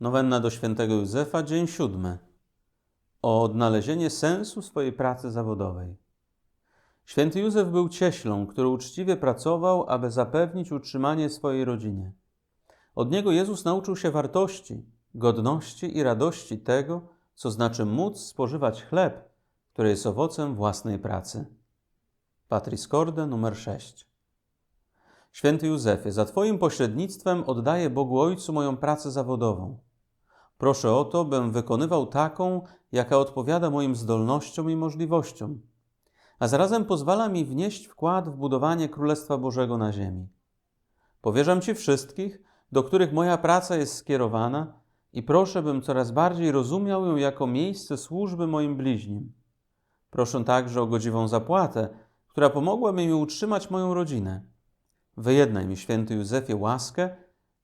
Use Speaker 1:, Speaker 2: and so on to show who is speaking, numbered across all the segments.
Speaker 1: Nowenna do świętego Józefa, dzień siódmy. O odnalezienie sensu swojej pracy zawodowej. Święty Józef był cieślą, który uczciwie pracował, aby zapewnić utrzymanie swojej rodzinie. Od niego Jezus nauczył się wartości, godności i radości tego, co znaczy móc spożywać chleb, który jest owocem własnej pracy. Patris Corde numer 6. Święty Józefie, za Twoim pośrednictwem oddaję Bogu Ojcu moją pracę zawodową. Proszę o to, bym wykonywał taką, jaka odpowiada moim zdolnościom i możliwościom, a zarazem pozwala mi wnieść wkład w budowanie Królestwa Bożego na ziemi. Powierzam Ci wszystkich, do których moja praca jest skierowana i proszę, bym coraz bardziej rozumiał ją jako miejsce służby moim bliźnim. Proszę także o godziwą zapłatę, która pomogłaby mi utrzymać moją rodzinę. Wyjednaj mi, święty Józefie, łaskę,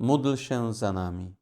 Speaker 1: módl się za nami.